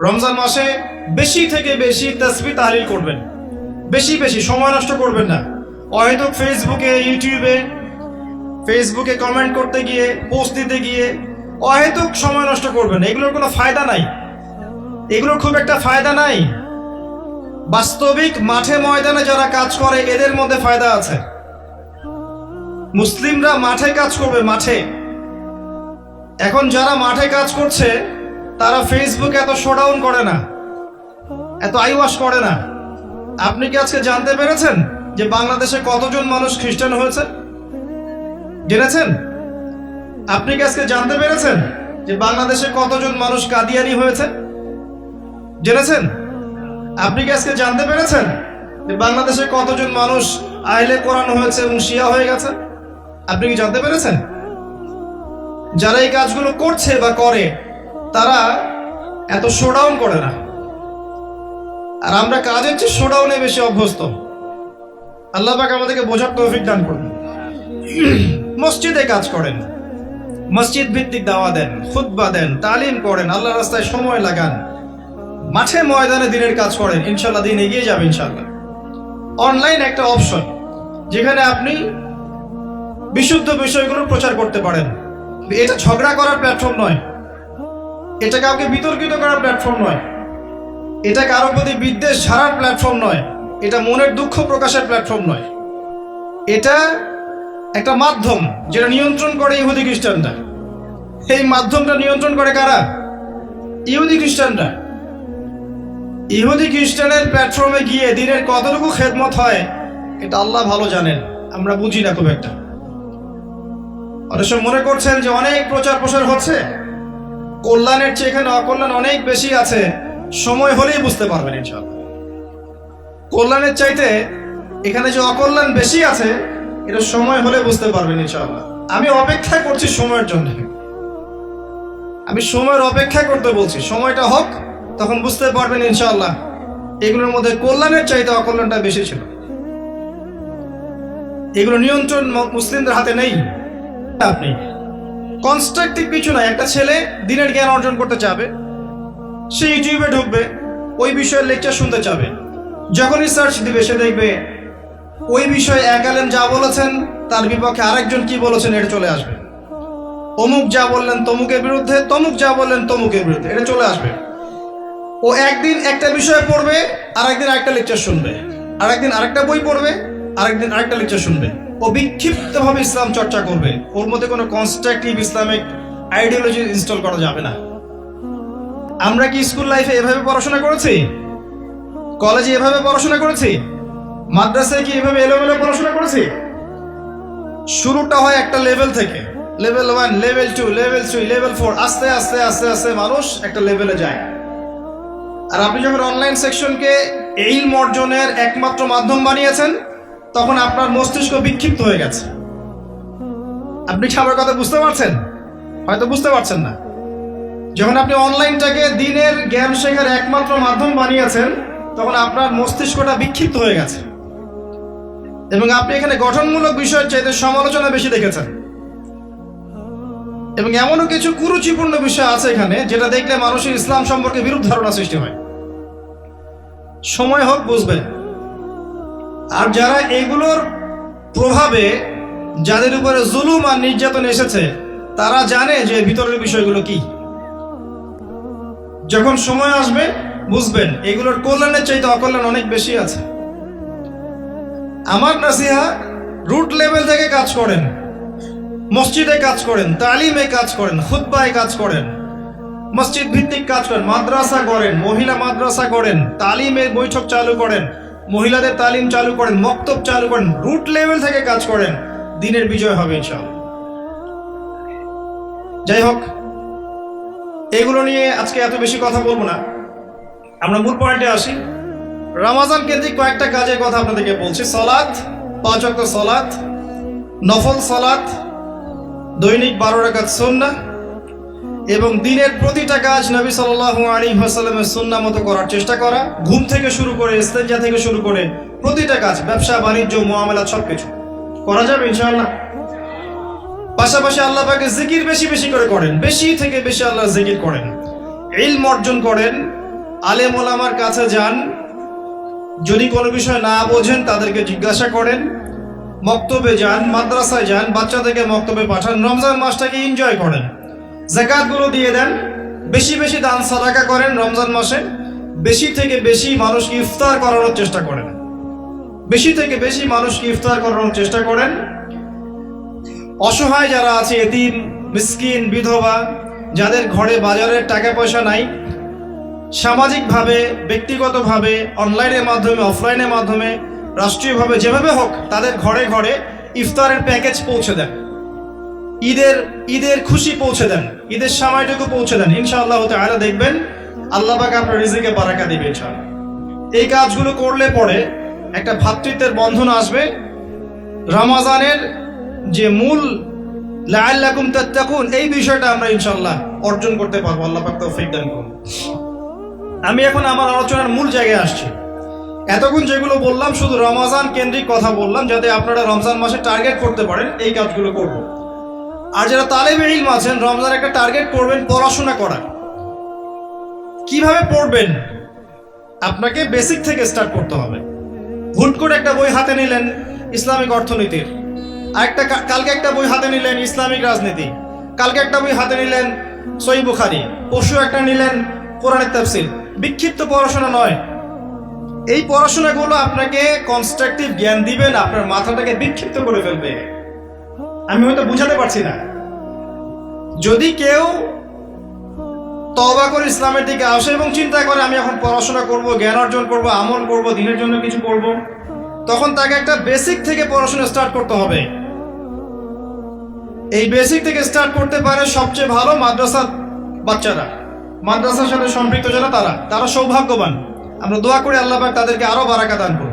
রমজান মাসে বেশি থেকে বেশি তসবি তাহলিল করবেন। বেশি বেশি সময় নষ্ট করবেন না। অহেতুক ফেসবুকে, ইউটিউবে, ফেসবুকে কমেন্ট করতে গিয়ে পোস্ট দিতে গিয়ে অহেতুক সময় নষ্ট করবেন। এগুলোর কোনো ফায়দা নাই। এগুলোর খুব একটা ফায়দা নাই। বাস্তবিক মাঠে ময়দানে যারা কাজ করে, এদের মধ্যে ফায়দা আছে। মুসলিমরা মাঠে কাজ করবে মাঠে। এখন যারা মাঠে কাজ করছে তারা ফেসবুকে এত শোডাউন করে না, এত আইওয়াশ করে না। আপনি কি আজকে জানতে পেরেছেন যে বাংলাদেশে কতজন মানুষ খ্রিস্টান হয়েছে? জেনেছেন? আপনি কি আজকে জানতে পেরেছেন যে বাংলাদেশে কতজন মানুষ কাদিয়ানি হয়েছে? জেনেছেন? আপনি কি আজকে জানতে পেরেছেন যে বাংলাদেশে কতজন মানুষ আইলে কোরআন হয়েছে এবং শিয়া হয়ে গেছে? আপনি কি জানতে পেরেছেন? যারা এই কাজগুলো করছে বা করে তারা এত শোডাউন করে না। আর আমরা কাজের চেয়ে শোডাউনে বেশি অভ্যস্ত। আল্লাহ পাক আমাদেরকে বোঝার তৌফিক দান করুন। মসজিদে কাজ করেন। মসজিদ ভিত্তিক দাওয়া দেন, খুতবা দেন, তালিম করেন, আল্লাহ রাস্তায় সময় লাগান। মাঠে ময়দানে দিনের কাজ করেন, ইনশাল্লাহ দিন এগিয়ে যাবে ইনশাল্লাহ। অনলাইন একটা অপশন যেখানে আপনি বিশুদ্ধ বিষয়গুলো প্রচার করতে পারেন। এটা ঝগড়া করার প্ল্যাটফর্ম নয়। এটা কাউকে বিতর্কিত করার প্ল্যাটফর্ম নয়। এটা কারোর প্রতি বিদ্বেষ ঝাড়ার প্ল্যাটফর্ম নয়। এটা মনের দুঃখ প্রকাশের প্ল্যাটফর্ম নয়। এটা একটা মাধ্যম যেটা নিয়ন্ত্রণ করে ইহুদি খ্রিস্টানরা। এই মাধ্যমটা নিয়ন্ত্রণ করে কারা? ইহুদি খ্রিস্টানরা। ইহুদি খ্রিস্টানের প্ল্যাটফর্মে গিয়ে দিনের কতটুকু খেদমত হয়, এটা আল্লাহ ভালো জানেন। আমরা বুঝি না খুব একটা। অনেক মনে করছেন যে অনেক প্রচার প্রসার হচ্ছে? কল্যাণের চেয়ে এখানে অকল্যাণ অনেক বেশি আছে। সময় হলেই বুঝতে পারবেন ইনশাল্লাহ কল্যাণের চাইতে এখানে যে অকল্যাণ বেশি আছে, এটা সময় হলে বুঝতে পারবেন ইনশাল্লাহ আমি অপেক্ষা করছি সময়ের জন্য। আমি সময়ের অপেক্ষা করতে বলছি। সময়টা হোক, তখন বুঝতে পারবেন ইনশাল্লাহ এগুলোর মধ্যে কল্যাণের চাইতে অকল্যাণটা বেশি ছিল। এগুলো নিয়ন্ত্রণ মুসলিমদের হাতে নেই। আপনি কনস্ট্রাকটিভ কিছু না একটা ছেলে দিনের জ্ঞান অর্জন করতে চাবে, সে ইউটিউবে ঢুকবে, ওই বিষয়ের লেকচার শুনতে চাবে। যখনই সার্চ দিবে, সে দেখবে ওই বিষয়ে এক আলেম যা বলেছেন, তার বিপক্ষে আরেকজন কি বলেছেন, এটা চলে আসবে। অমুক যা বললেন তমুকের বিরুদ্ধে, তমুক যা বললেন তমুকের বিরুদ্ধে, এটা চলে আসবে। ও একদিন একটা বিষয় পড়বে, আরেকদিন আরেকটা লেকচার শুনবে। আর একদিন আরেকটা বই পড়বে, আরেকদিন আরেকটা লেকচার শুনবে। ও বিক্ষিপ্তভাবে ইসলাম চর্চা করবে। ওর মধ্যে কোনো কনস্ট্রাকটিভ ইসলামিক আইডিওলজি ইনস্টল করা যাবে না। আমরা কি স্কুল লাইফে এভাবে পড়াশোনা করেছি? কলেজে এভাবে পড়াশোনা করেছি? মাদ্রাসায় কি এভাবে এলোমেলো পড়াশোনা করেছি? শুরুটা হয় একটা লেভেল থেকে। Level one level two level three level four আস্তে আস্তে আস্তে আস্তে মানুষ একটা লেভেলে যায়। আর আপনি যখন অনলাইন সেকশনকে এই অর্জনের একমাত্র মাধ্যম বানিয়েছেন তখন আপনার মস্তিষ্ক বিক্ষিপ্ত হয়ে গেছে। আপনি আমার কথা বুঝতে পারছেন? হয়তো বুঝতে পারছেন না। যখন আপনি অনলাইনটাকে দিনের জ্ঞান শেখার একমাত্র মাধ্যম বানিয়েছেন, তখন আপনার মস্তিষ্কটা বিক্ষিপ্ত হয়ে গেছে। এবং আপনি এখানে গঠনমূলক বিষয়ের চাইতে সমালোচনা বেশি দেখেছেন। এবং এমনও কিছু কুরুচিপূর্ণ বিষয় আছে এখানে, যেটা দেখলে মানুষের ইসলাম সম্পর্কে বিরূপ ধারণা সৃষ্টি হয়। সময় হোক, বুঝবেন। আর যারা এগুলোর প্রভাবে যাদের উপরে জুলুম আর নির্যাতন এসেছে, তারা জানে যে ভিতরের বিষয়গুলো কি। যখন সময় আসবে, বুঝবেন, এগুলোর কল্যাণের চাইতে অকল্যাণ অনেক বেশি আছে। আমার নাসিহা রুট লেভেল থেকে কাজ করেন, মসজিদে কাজ করেন, তালিমে কাজ করেন, খুতবায় কাজ করেন, মসজিদ ভিত্তিক কাজ করেন, মাদ্রাসা করেন মহিলা মাদ্রাসা করেন তালিমের বৈঠক চালু করেন মহিলাদের তালিম চালু করেন, মক্তব চালু করেন রুট লেভেল থেকে কাজ করেন। দিনের বিজয় হবে ইনশাআল্লাহ। যাই হোক, এগুলো নিয়ে আজকে এত বেশি কথা বলব না। আমরা মূল পয়েন্টে আসি। রামাজান কেন্দ্রিক কয়েকটা কাজের কথা আপনাদেরকে বলছি। সলাৎ পাঁচ অক্ট সলাৎ নফল সলাৎ দৈনিক বারো রাকাত সন্না এবং দিনের প্রতিটা কাজ নবী সাল্লাল্লাহু আলী হাসাল্লামের সুন্না মতো করার চেষ্টা করা, ঘুম থেকে শুরু করে ইস্তেঞ্জা থেকে শুরু করে প্রতিটা কাজ, ব্যবসা, বাণিজ্য মোয়ামেলা সব কিছু করা যাবে ইনশাআল্লাহ। পাশাপাশি আল্লাহ পাকে জিকির বেশি বেশি করে করেন, বেশি থেকে বেশি আল্লাহ জিকির করেন। ইলম অর্জন করেন, আলেম ওলামার কাছে যান, যদি কোনো বিষয় না বোঝেন তাদেরকে জিজ্ঞাসা করেন, মক্তবে যান, মাদ্রাসায় যান বাচ্চাদেরকে মক্তবে পাঠান, রমজান মাসটাকে এনজয় করেন। জাকাতগুলো দিয়ে দেন। বেশি বেশি দান সাদাকা করেন রমজান মাসে। বেশি থেকে বেশি মানুষকে ইফতার করানোর চেষ্টা করেন। বেশি থেকে বেশি মানুষকে ইফতার করানোর চেষ্টা করেন। অসহায় যারা আছে, এতিম, মিসকিন, বিধবা, যাদের ঘরে বাজারের টাকা পয়সা নাই, সামাজিকভাবে, ব্যক্তিগতভাবে, অনলাইনের মাধ্যমে, অফলাইনের মাধ্যমে, রাষ্ট্রীয়ভাবে যেভাবে হোক, তাদের ঘরে ঘরে ইফতারের প্যাকেজ পৌঁছে দেন। ঈদের ঈদের খুশি পৌঁছে দেন, ঈদের সময়টুকু পৌঁছে দেন। ইনশাআল্লাহ তাআলা দেখবেন আল্লাহ পাক আপনার রিজিকে বারাকা দিবে ইনশাআল্লাহ। এই কাজগুলো করলে পরে একটা ভ্রাতৃত্বের বন্ধন আসবে। রমাজানের যে মূল লাআল্লাকুম তাত্তাকুন, এই বিষয়টা আমরা ইনশাআল্লাহ অর্জন করতে পারব। আল্লাহ পাক তৌফিক দান করুন। আমি এখন আমার আলোচনার মূল জায়গায় আসছি। এতক্ষণ যেগুলো বললাম, শুধু রমাজান কেন্দ্রিক কথা বললাম, যাতে আপনারা রমজান মাসে টার্গেট করতে পারেন, এই কাজগুলো করব। আর যারা তালেব ইলম আছেন রমজান একটা টার্গেট করবেন পড়াশোনা করা কীভাবে পড়বেন? আপনাকে বেসিক থেকে স্টার্ট করতে হবে। হুট করে একটা বই হাতে নিলেন ইসলামিক অর্থনীতির। আরেকটা কালকে একটা বই হাতে নিলেন ইসলামিক রাজনীতি। কালকে একটা বই হাতে নিলেন সই বুখারি। পরশু একটা নিলেন কোরআনের তাফসিল বিক্ষিপ্ত পড়াশোনা নয়। এই পড়াশোনাগুলো আপনাকে কনস্ট্রাকটিভ জ্ঞান দিবেন আপনার মাথাটাকে বিক্ষিপ্ত করে ফেলবে। আমি হয়তো বুঝাতে পারছি না। যদি কেউ তবা করে ইসলামের দিকে আসে এবং চিন্তা করে, আমি এখন পড়াশোনা করব, জ্ঞান অর্জন করব, আমল করব, দিনের জন্য কিছু করব, তখন তাকে একটা বেসিক থেকে পড়াশোনা স্টার্ট করতে হবে। এই বেসিক থেকে স্টার্ট করতে পারে সবচেয়ে ভালো মাদ্রাসার বাচ্চারা। মাদ্রাসার সাথে সম্পৃক্ত যারা, তারা। তারা সৌভাগ্যবান। আমরা দোয়া করি আল্লাহ তাদেরকে আরও বারাকা দান করুন